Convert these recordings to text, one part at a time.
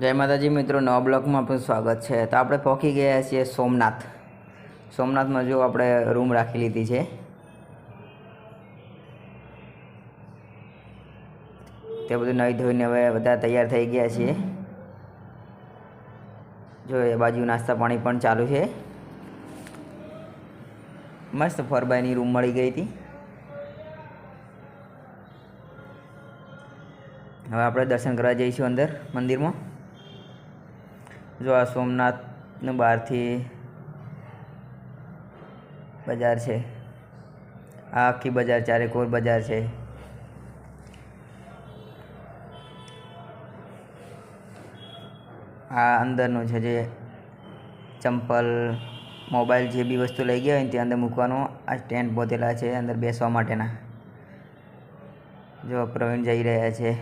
જય માતાજી મિત્રો, નવા બ્લોકમાં આપણું સ્વાગત છે. તો આપણે પહોંચી ગયા છીએ સોમનાથ. સોમનાથમાં જો આપણે રૂમ રાખી લીધી છે. તે બધું નહીં ધોઈને હવે બધા તૈયાર થઈ ગયા છીએ. જો એ બાજુ નાસ્તા પાણી પણ ચાલુ છે. મસ્ત ફરબાઈની રૂમ મળી ગઈ હતી. હવે આપણે દર્શન કરવા જઈશું અંદર મંદિરમાં. જો આ સોમનાથનું બહારથી બજાર છે. આ આખી બજાર ચારેકોર બજાર છે. આ અંદરનું છે જે ચંપલ મોબાઈલ જે બી વસ્તુ લઈ ગયા હોય ને તે અંદર મૂકવાનું, આ સ્ટેન્ડ બોતેલા છે અંદર બેસવા માટેના. જો પ્રવીણ જઈ રહ્યા છે.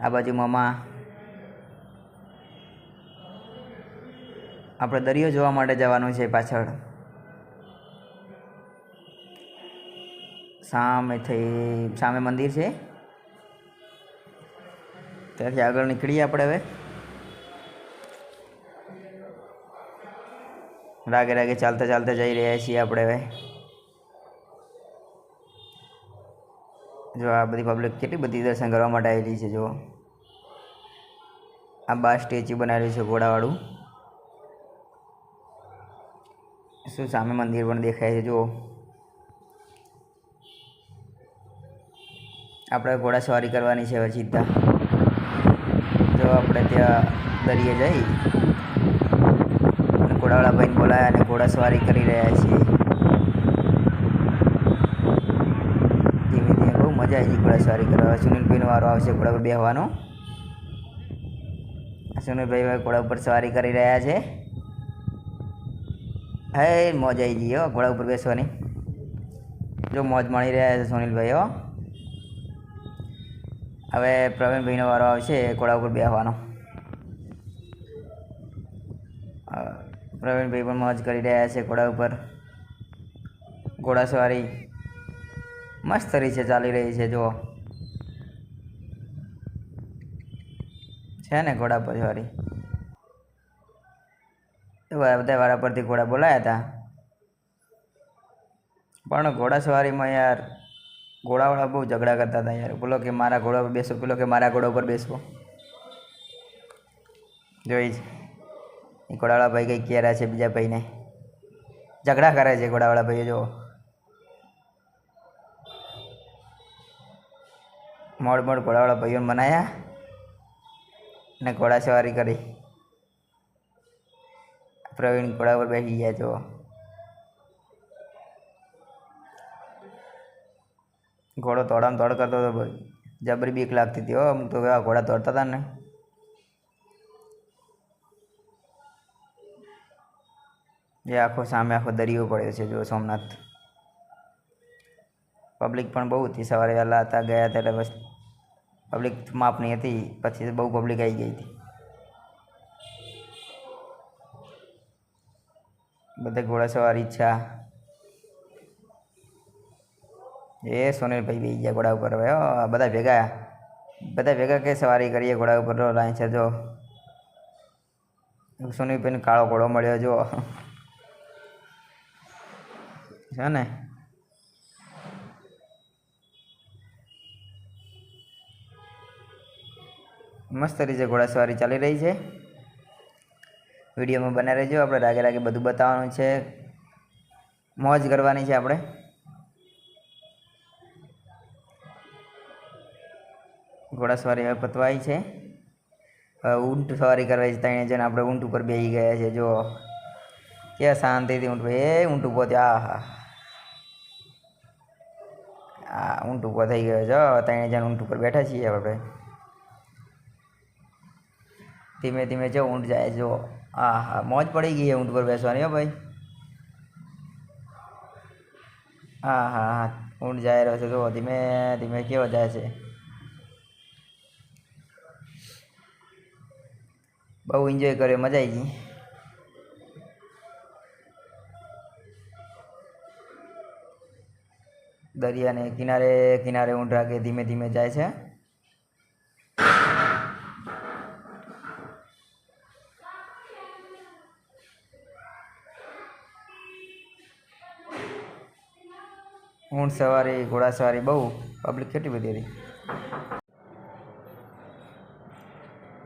આ બાજુ મામા આપણે દરિયો જોવા માટે જવાનું છે પાછળ. સામે થઈ સામે મંદિર છે. ત્યાંથી આગળ નીકળીએ આપણે હવે. રાગે રાગે ચાલતા ચાલતા જઈ રહ્યા છીએ આપણે હવે. જો આ બધી પબ્લિક કેટલી બધી દર્શન કરવા માટે આવેલી છે જો આ બાર સ્ટેચ્યુ બનાવેલું છે, ઘોડાવાળું. શું સામે મંદિર પણ દેખાય છે જુઓ આપણે ઘોડા સવારી કરવાની છે હવે સીધા જો આપણે ત્યાં દરિયે જઈ અને ઘોડાવાળા બોલાયા અને ઘોડા સવારી કરી રહ્યા છીએ ધીમે ધીમે બહુ મજા આવી ઘોડા સવારી કરવા સુનિલભાઈનો વારો આવશે ઘોડા પર બેહવાનો સુનિલભાઈ ઘોડા ઉપર સવારી કરી રહ્યા છે હે, મોજ આવી ગઈ હો, ઘોડા ઉપર બેસવાની. જો મોજ માણી રહ્યા છે સુનિલભાઈ, હો. હવે પ્રવીણભાઈનો વારો આવશે ઘોડા ઉપર બેસવાનો પ્રવીણભાઈ પણ મોજ કરી રહ્યા છે ઘોડા ઉપર. ઘોડા સવારી મસ્ત રીતે ચાલી રહી છે, જુઓ. છે ને ઘોડા પર સવારી બધા વાળા પરથી ઘોડા બોલાયા હતા. પણ ઘોડા સવારીમાં યાર ઘોડાવાળા બહુ ઝઘડા કરતા હતા યાર. બોલો કે મારા ઘોડા પર બેસો પેલો કે મારા ઘોડા ઉપર બેસવો જોઈ જ. એ ઘોડાવાળા ભાઈ કંઈક કહેરા છે બીજા ભાઈને. ઝઘડા કરે છે ઘોડાવાળા ભાઈએ જો મોડ મોડ ઘોડાવાળા ભાઈઓને મનાયા અને ઘોડા સવારી કરી. પ્રવીણ ઘોડા પર બેસી ગયા જો. ઘોડો તોડામ તોડ કરતો હતો જબરી બીક લાગતી હતી હો અમુક તો કેવા ઘોડા તોડતા હતા ને. જે આખો સામે આખો દરિયો પડ્યો છે જો સોમનાથ. પબ્લિક પણ બહુ હતી. સવારે વહેલા હતા, ગયા હતા એટલે બસ પબ્લિક માપની હતી, પછી બહુ પબ્લિક આવી ગઈ હતી. બધે ઘોડા સવારી ઈચ્છા એ સોનલભાઈ બી ગયા ઘોડા ઉપર હવે બધા ભેગા. બધા ભેગા કે સવારી કરીએ ઘોડા ઉપર લાઈન છે, જો. સોનલભાઈને કાળો ઘોડો મળ્યો, જો. છે ને? મસ્ત રીતે ઘોડાસવારી ચાલી રહી છે. વિડીયોમાં બના રહેજો. આપણે રાગે રાગે બધું બતાવવાનું છે. મોજ કરવાની છે આપણે. ઘોડાસવારી હવે પતવાઈ છે. ઊંટ સવારી કરવા છે ત્રણે જણ. આપણે ઊંટ ઉપર બેસી ગયા છે. જો ક્યાં શાંતિથી ઊંટ એ ઊંટ ઊભો થયો. આ હા આ ઊંટ ઊભો થઈ ગયો છે. ત્રણે જણ ઊંટ ઉપર બેઠા છીએ આપણે. ધીમે ધીમે જો ઊંટ જાય જો હા હા મોજ પડી ગઈ ઊંટ પર બેસવાની હો ભાઈ. હા હા હા ઊંટ જાય રહ્યો છે જો ધીમે ધીમે કેવો જાય છે. બહુ એન્જોય કર્યો, મજા આવી ગઈ. દરિયાને કિનારે કિનારે ઊંટ રાખે, ધીમે ધીમે જાય છે. ઊંટ સવારી ઘોડા સવારી બહુ પબ્લિક કેટલી બધી હતી.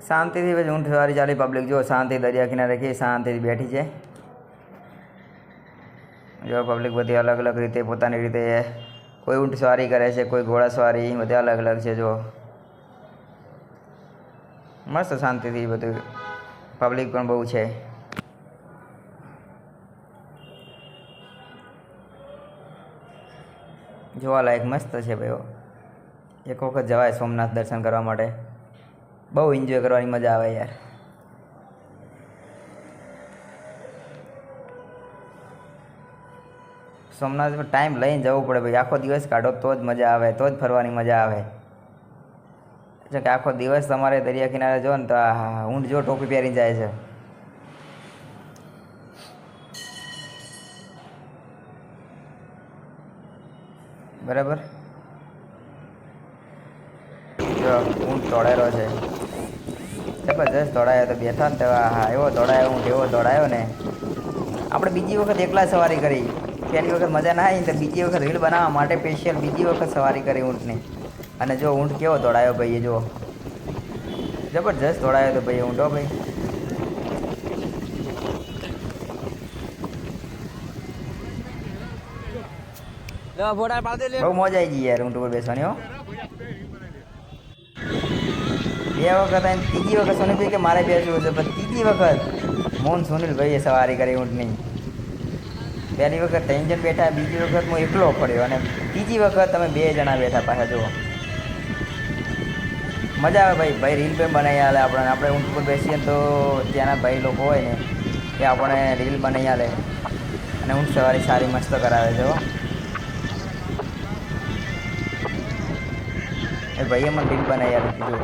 શાંતિથી પછી ઊંટ સવારી ચાલી પબ્લિક જો શાંતિ દરિયા કિનારે કે શાંતિથી બેઠી છે. જો પબ્લિક બધી અલગ અલગ રીતે પોતાની રીતે કોઈ ઊંટ સવારી કરે છે, કોઈ ઘોડા સવારી બધા અલગ અલગ છે, જો. મસ્ત શાંતિથી બધું પબ્લિક પણ બહુ છે. જોવાલાયક મસ્ત છે ભાઈઓ એક વખત જવાય સોમનાથ દર્શન કરવા માટે. બહુ એન્જોય કરવાની મજા આવે યાર. સોમનાથમાં ટાઈમ લઈને જવું પડે ભાઈ. આખો દિવસ કાઢો તો જ મજા આવે, તો જ ફરવાની મજા આવે. જો કે આખો દિવસ તમારે દરિયા કિનારે જો ને તો આ જો ટોપી પહેરી જાય છે. બરાબર? ઊંટ દોડાયેલો છે. જબરજસ્ત દોડાયો તો બેઠા ને તો હા, એવો દોડાયો, ઊંટ એવો દોડાયો ને. આપણે બીજી વખત એકલા સવારી કરી. પહેલી વખત મજા ના આવી તો બીજી વખત રીલ બનાવવા માટે સ્પેશિયલ બીજી વખત સવારી કરી ઊંટની. અને જો ઊંટ કેવો દોડાયો ભાઈ જો જબરજસ્ત દોડાયો તો ભાઈ ઊંટો ભાઈ. બહુ મજા આવી ગઈ યાર ઊંટ ઉપર બેસવાની, હો. બે વખત અને ત્રીજી વખત સોનીભાઈ કે મારે બેસવું છે, પણ ત્રીજી વખત મોહન સોનીલભાઈએ સવારી કરી ઊંટની પહેલી વખત ત્રણ જણ બેઠા, બીજી વખત હું એકલો પડ્યો અને ત્રીજી વખત તમે બે જણા બેઠા પાછા, જુઓ. મજા આવે ભાઈ ભાઈ રીલ પણ બનાવી આલે આપણે આપણે ઊંટ ઉપર બેસીએ તો ત્યાંના ભાઈ લોકો હોય ને, એ આપણે રીલ બનાવી આલે અને ઊંટ સવારી સારી મસ્ત કરાવે છે ભાઈએ મને રીલ બનાવી આપી કીધું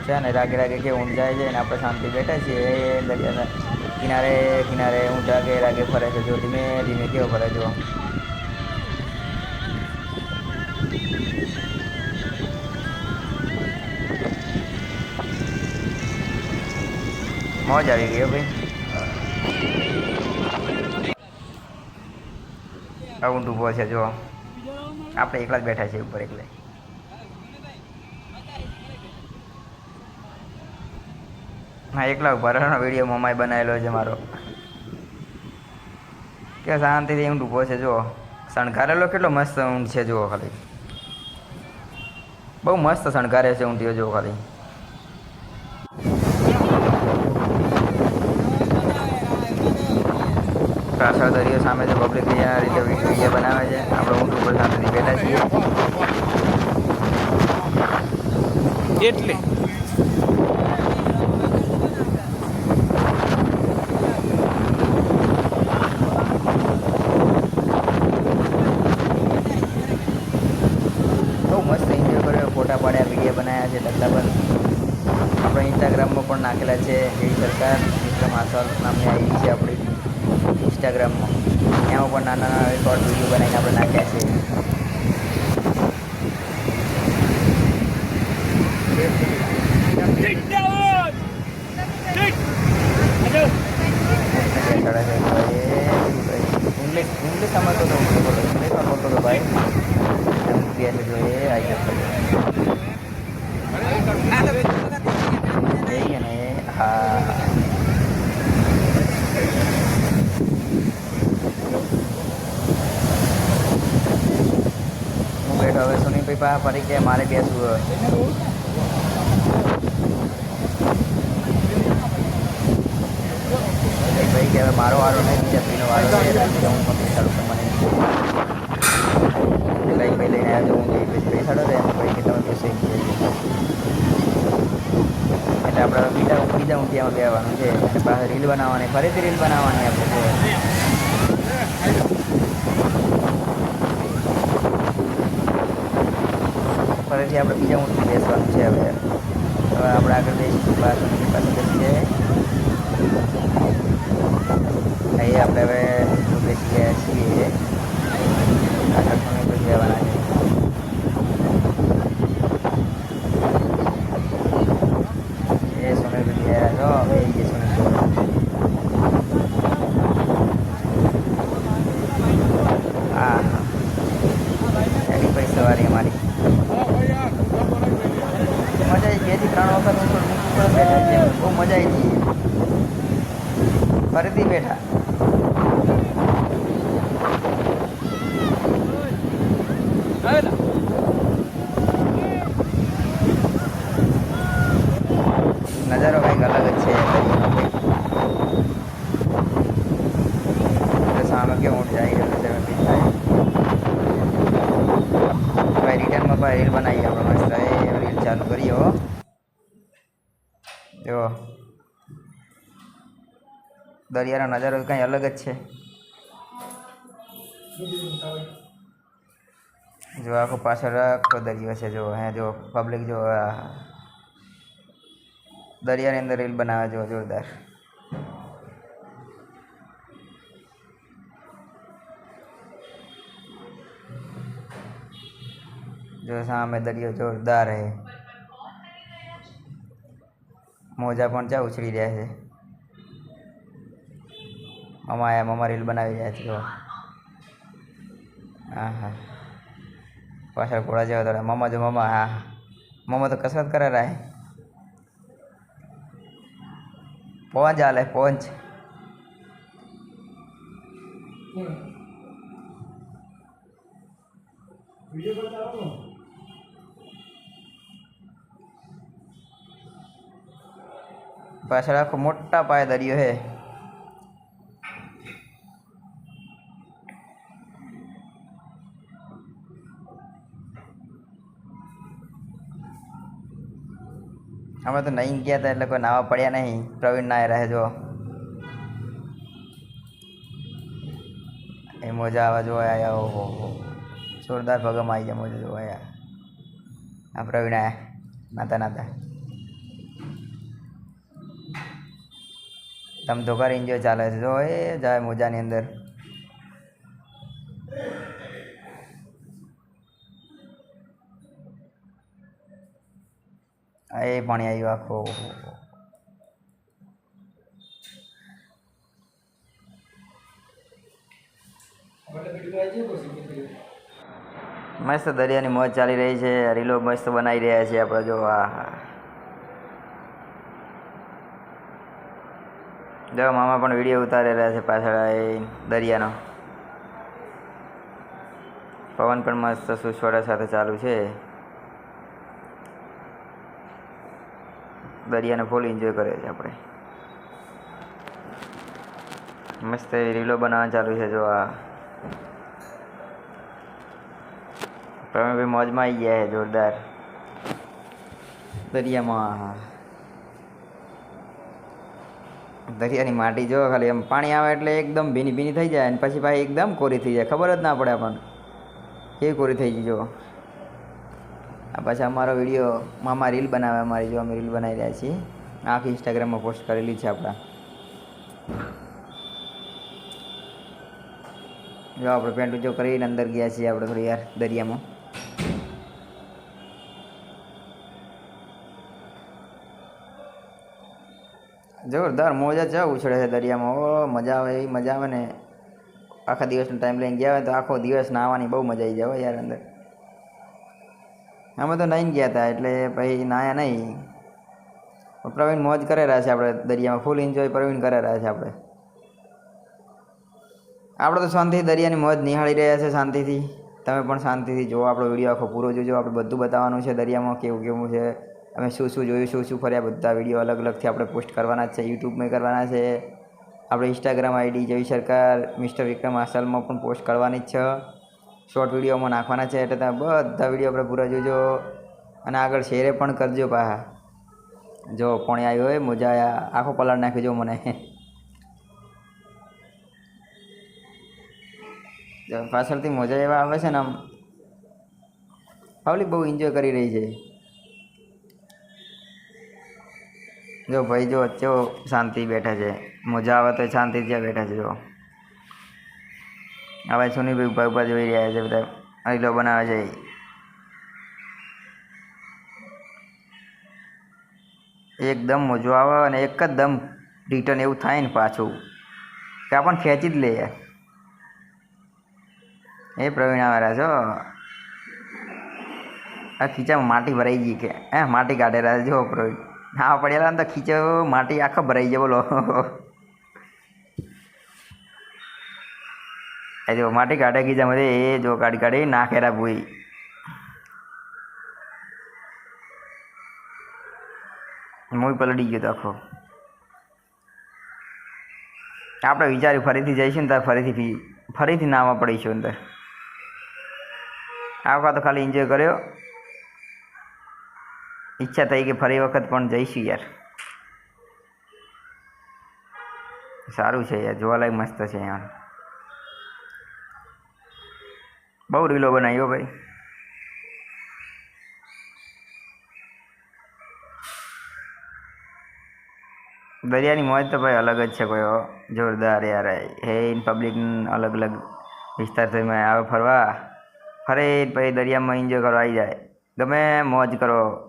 છે ને રાગે રાગે કે ઊંટ જાય છે ને આપણે શાંતિ બેઠા છીએ એ દરિયાના કિનારે કિનારે ઊંટ રાગે રાગે ફરે છે જો ધીમે ધીમે કેવો ફરે જો મોજ આવી ગઈ હો ભાઈ આ ઊંટ ઊભો છે જો આપણે એકલા જ બેઠા છીએ ઉપર એકલા. હા, એકલા ઊભા રહેવાનો વીડિયો મમાએ બનાવેલો છે મારો. કે શાંતિથી ઊંટ ઊભો છે જો શણગારેલો કેટલો મસ્ત ઊંટ છે, જુઓ ખાલી. બહુ મસ્ત શણગારે છે ઊંટીઓ, જુઓ ખાલી. પાછળ દરિયો સામે છે. પબ્લિક આ રીતે વીડિયો બનાવે છે. આપણે ઊંટ ઉપર સામે બેઠા છીએ. એટલે બહુ મસ્ત એન્જોય કર્યો ફોટા પાડ્યા વીડિયો બનાવ્યા છે ડગલા પર આપણે ઇન્સ્ટાગ્રામમાં પણ નાખેલા છે જેવી સરકાર મિત્ર માસલ નામની આઈડી છે આપણી ઇન્સ્ટાગ્રામમાં એમાં પણ નાના નાના શોર્ટ વીડિયો બનાવીને આપણે નાખ્યા છે બેસાડે છે ભાઈ ઇંગ્લિશ તો હું બોલો. ઇંગ્લિશમાં બોલતો હતો ભાઈ. એમ જોઈએ આવી જતો એ અને હા. હું બેઠો હવે સુની ભાઈ પાસે ફરી કે મારે બેસવું હવે. મારો વારો નહીં, બીજા ભાઈનો વારો હું પણ તો પેલા આવ્યો હું તો એમ ભાઈ બેસી એટલે આપણે બીજા બીજા ઊંટિયામાં બેવાનું છે અને પાસે રીલ બનાવવાની ફરીથી રીલ બનાવવાની આપણે ફરીથી આપણે બીજા ઊંટમાં બેસવાનું છે હવે. હવે આપણે આગળ જઈશું પાસે પાસે બેસી જાય અહીં આપણે હવે બેસી ગયા છીએ. આગળ પણ બેસી જવાના છે એ સોનલ બેસી ગયા છો હવે એ કે સોનલ મજા આવી ગઈ ફરીથી બેઠા આવેલા નજારો કંઈક અલગ જ છે દરિયાનો કંઈક. તો સામે કેવું ઊંટ જાય રહ્યો છે ફીલ થાય ભાઈ રિટર્નમાં ભાઈ રીલ બનાવી આપણે મસ્ત એ રીલ ચાલુ કરીએ હો જો દરિયાનો નજારો કંઈ અલગ જ છે. જો આખો પાછળ આખો દરિયો છે, જો હે જો પબ્લિક જો દરિયાની અંદર રીલ બનાવે જો જોરદાર. જો સામે દરિયો જોરદાર હે મોજા પણ ચા ઉછળી રહ્યા છે. મમા આયા મમા રીલ બનાવી રહ્યા છે, જો. હા હા. પાછળ ઘોડા જેવા થોડા મમા જો મમા, હા મમા તો કસરત કરે રહે. પહોંચ હાલે પહોંચ પાછળ આખો મોટા પાયે દરિયો હે અમે તો નહીં ગયા હતા એટલે કોઈ નાવા પડ્યા નહીં. પ્રવીણ ના રહે જો એ મોજા આવા આવ્યા ઓહો હો જોરદાર ભગમ આવી ગયા મોજા જોવા આયા. આ પ્રવીણ આયા, નાતા નાતા. તમ તો ઘર એન્જોય ચાલે છે. જો એ જાય મોજાની અંદર. એ પાણી આવ્યું આખો. મસ્ત દરિયાની મોજ ચાલી રહી છે. રીલો મસ્ત બનાવી રહ્યા છે આપણે જો આ. જો મામા પણ વીડિયો ઉતારી રહ્યા છે પાછળ એ દરિયાનો. પવન પણ મસ્ત સુસવાડા સાથે ચાલુ છે. દરિયાને ફૂલ એન્જોય કરે છે આપણે. મસ્ત રીલો બનાવવાનું ચાલુ છે જો આ. તમે ભાઈ મોજમાં આવી ગયા છે જોરદાર. દરિયામાં. દરિયાની માટી જો ખાલી, એમ પાણી આવે એટલે એકદમ ભીની ભીની થઈ જાય અને પછી ભાઈ એકદમ કોરી થઈ જાય. ખબર જ ના પડે આપણને. કેવી કોરી થઈ ગઈ જો પાછા અમારો વીડિયો મામા રીલ બનાવે, અમારી જો અમે રીલ બનાવી રહ્યા છીએ. આખી ઇન્સ્ટાગ્રામમાં પોસ્ટ કરેલી છે આપણા. જો આપણે પેન્ટ જો કરીને અંદર ગયા છીએ આપણે થોડી યાર દરિયામાં. જોરદાર મોજા ચા ઉછળે છે દરિયામાં. ઓ, મજા આવે એવી મજા આવે ને. આખા દિવસનો ટાઈમ લઈને ગયા હોય તો આખો દિવસ નાહવાની બહુ મજા આવી જાય યાર અંદર. અમે તો નહીં ગયા હતા, એટલે પછી નાયા નહીં. પ્રવીણ મોજ કરેલા છે આપણે દરિયામાં ફૂલ એન્જોય પ્રવીણ કરે રહ્યા છે આપણે. આપણે તો શાંતિથી દરિયાની મોજ નિહાળી રહ્યા છે શાંતિથી. તમે પણ શાંતિથી જુઓ, આપણો વીડિયો આખો પૂરો જોજો, આપણે બધું બતાવવાનું છે દરિયામાં, કેવું કેવું છે. અમે શું શું જોયું, શું શું ફર્યા, બધા વીડિયો અલગ અલગથી આપણે પોસ્ટ કરવાના છે, યુટ્યુબમાં કરવાના છે. આપણે ઇન્સ્ટાગ્રામ આઈડી જય સરકાર મિસ્ટર વિક્રમ આસલમાં પણ પોસ્ટ કરવાની જ છે. શોર્ટ વિડીયોમાં નાખવાના છે એટલે તમે બધા વીડિયો આપણે પૂરા જોજો. અને આગળ શેરે પણ કરજો પાહા. જો પોણે આવ્યો હોય, મોજા આખો પલાળ નાખ્યો જો મને. પાછળથી મોજા એવા આવે છે ને આમ. પબ્લિક બહુ એન્જોય કરી રહી છે. જો ભાઈ જો કેવો શાંતિ બેઠા છે. મજા આવે તો શાંતિ જ્યાં બેઠા છે, જો. હવે સુનીભાઈ ઊભા ઊભા જોઈ રહ્યા છે, બધા રીલો બનાવે છે. એકદમ મજો આવે અને એક જ દમ રિટર્ન એવું થાય ને પાછું. કે આપણને ખેંચી જ લે. એ પ્રવીણ આવેલા છો આ ખીચામાં માટી ભરાઈ ગઈ કે. હે, માટી કાઢેલા જો પ્રવીણ. હા, પડેલા ને તો ખીચો માટી આખો ભરાઈ જાય બોલો. એ જો માટી કાઢે ખીચામાંથી એ જો કાઢી કાઢી નાખેરા ભૂઈ હું પલડી ગયો તો આખો આપણે વિચાર્યું ફરીથી જઈશું ને ત્યારે ફરીથી ફરીથી નાવા પડીશું અંદર આ વખત તો ખાલી એન્જોય કર્યો ઈચ્છા થઈ કે ફરી વખત પણ જઈશું યાર સારું છે યાર જોવાલાયક મસ્ત છે યાર બહુ રીલો બનાવ્યો ભાઈ. દરિયાની મોજ તો ભાઈ અલગ જ છે કોઈ જોરદાર યાર હે ઇન પબ્લિક અલગ અલગ વિસ્તારથી આવે ફરવા. ફરે પછી દરિયામાં એન્જોય કરવા આવી જાય. ગમે મોજ કરો.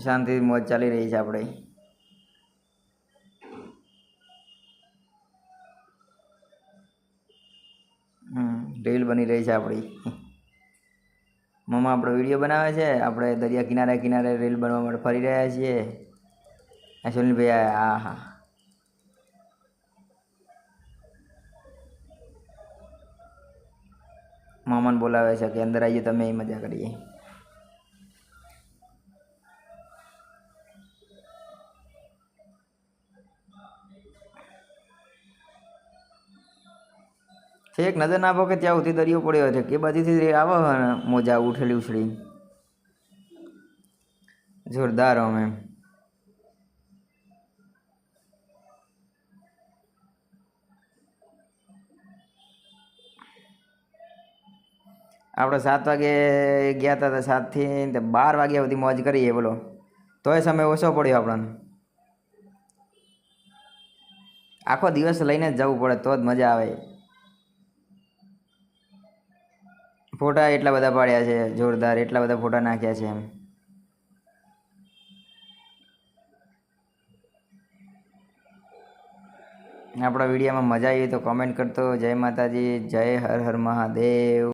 શાંતિથી મોજ ચાલી રહી છે આપણે. રીલ બની રહી છે આપણી. મમ્મા આપણો વીડિયો બનાવે છે. આપણે દરિયા કિનારે કિનારે રીલ બનવા માટે ફરી રહ્યા છીએ. આ સુનિલભાઈ આ હા મામાને બોલાવે છે કે, અંદર આવીએ, તમે મજા કરીએ. છેક નજર ના આપો કે ત્યાં સુધી દરિયો પડ્યો છે. કે બાજુથી આવે મોજા ઉઠેલી ઉછળી. જોરદાર અમે. આપણે સાત વાગે ગયા હતા સાતથી બાર વાગ્યા સુધી મોજ કરીએ, બોલો. તોય સમય ઓછો પડ્યો આપણને. આખો દિવસ લઈને જ જવું પડે, તો જ મજા આવે. ફોટા એટલા બધા પાડ્યા છે, જોરદાર એટલા બધા ફોટા નાખ્યા છે એમ. આપણા વિડીયોમાં મજા આવી તો કોમેન્ટ કરતો જય માતાજી, જય હર હર મહાદેવ.